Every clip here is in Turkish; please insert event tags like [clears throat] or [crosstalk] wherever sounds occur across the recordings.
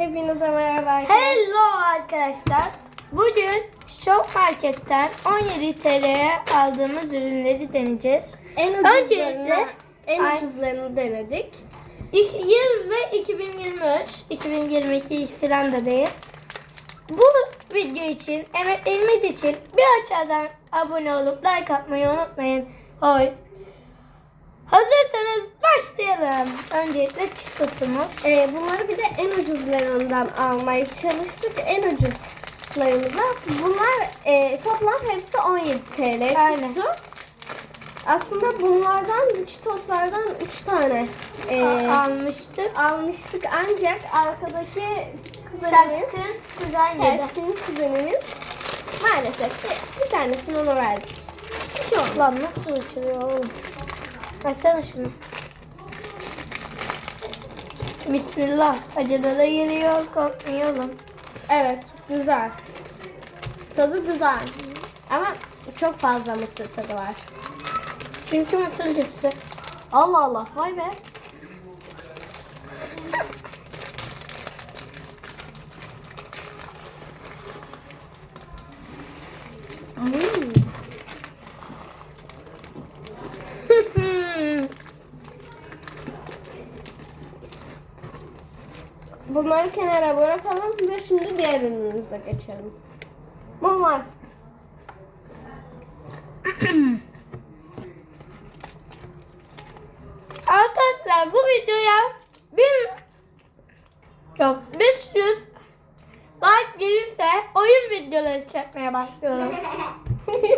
Hepinize merhaba arkadaşlar. Hello arkadaşlar. Bugün Shop Market'ten 17 TL'ye aldığımız ürünleri deneyeceğiz. En ucuzlarını, en ucuzlarını denedik. İlk yıl ve 2023, 2022 falan da değil. Bu video için, emeklerimiz için bir aşağıdan abone olup like atmayı unutmayın. Oy. Hazırsanız başlayalım. Öncelikle çıtısımız. Ee, bunları bir de en ucuzlarından almaya çalıştık. En ucuzlarımıza. Bunlar e, toplam hepsi 17 TL Aynen. tuttu. Aslında bunlardan, bu çitoslardan 3 tane e, almıştık. almıştık. Ancak arkadaki kuzenimiz, Şaşkın yedi. şaşkın kuzenimiz maalesef ki bir tanesini ona verdik. Bir şey olmaz. Lan nasıl uçuruyor oğlum? Versene şunu. Bismillah. Acılara geliyor. Korkmayalım. Evet, güzel. Tadı güzel. Ama çok fazla mısır tadı var. Çünkü mısır cipsi. Allah Allah, vay be. Hmm. Bunları kenara bırakalım ve şimdi diğer ürünümüze geçelim. Mumlar. [clears throat] Arkadaşlar bu videoya bir çok 500 like gelirse oyun videoları çekmeye başlıyorum.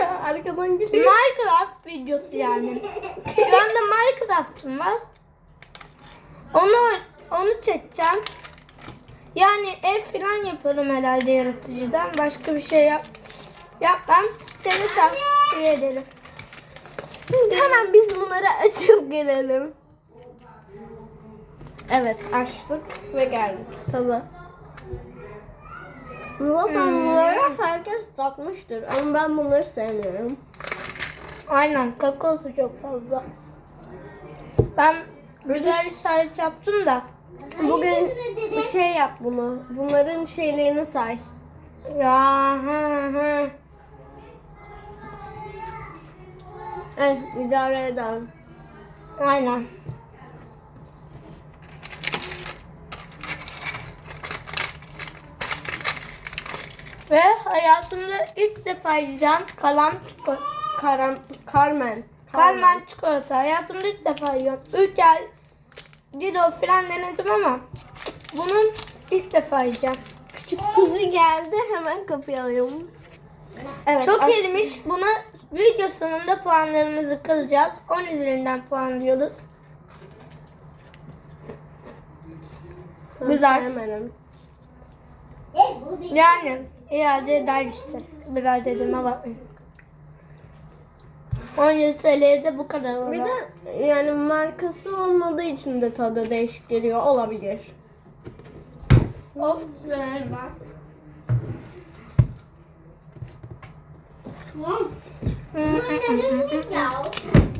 ya [laughs] arkadan gülüyor. Minecraft videosu yani. Şu anda Minecraft'ım var. Onu onu çekeceğim. Yani ev falan yaparım herhalde yaratıcıdan. Başka bir şey yap yapmam. Seni tavsiye ederim. Hemen biz bunları açıp gelelim. Evet açtık ve geldik. Tadı. Zaten Hmm. bunları herkes tatmıştır ama ben bunları sevmiyorum. Aynen kakaosu çok fazla. Ben güzel işaret yaptım da. Bugün bir şey yap bunu. Bunların şeylerini say. Ya hı hı. Evet idare ederim. Aynen. Ve hayatımda ilk defa yiyeceğim kalan çikolata. Karam, Carmen. Kalman çikolata. Hayatımda ilk defa yiyorum. Ülker, Dido falan denedim ama bunun ilk defa yiyeceğim. Küçük kuzu geldi hemen kapıyı alıyorum. Evet, Çok açtım. Buna video sonunda puanlarımızı kılacağız. 10 üzerinden puanlıyoruz. Ben Güzel. Sevmedim. Yani iade eder işte. Biraz dediğime bakmayın. 17 TL'ye de bu kadar olur. Bir de yani markası olmadığı için de tadı değişik geliyor olabilir. O güzel var.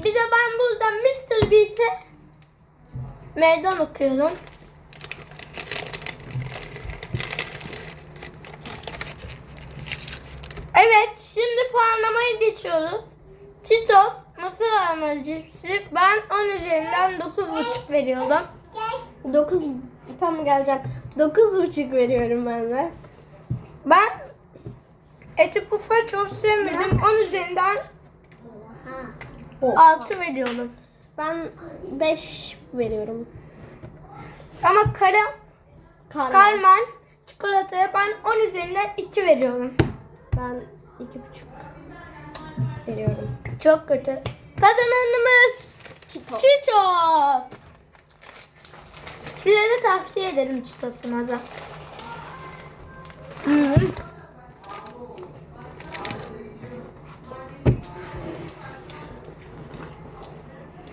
Bir de ben buradan Mr. Beast'e meydan okuyorum. Evet, şimdi puanlamaya geçiyoruz. Cheetos, mısır aromalı cipsi. Ben 10 üzerinden 9,5 veriyorum. 9 tam geleceğim. 9,5 veriyorum ben de. Ben eti pufa çok sevmedim. 10 üzerinden 6 veriyorum. Ben 5 veriyorum. Ama kara Carmen. Karman çikolataya ben 10 üzerinden 2 veriyorum. Ben 2,5 veriyorum. Çok kötü. Kazananımız Cheetos. Cheetos. Size de tavsiye ederim Cheetos'umu da. Hmm.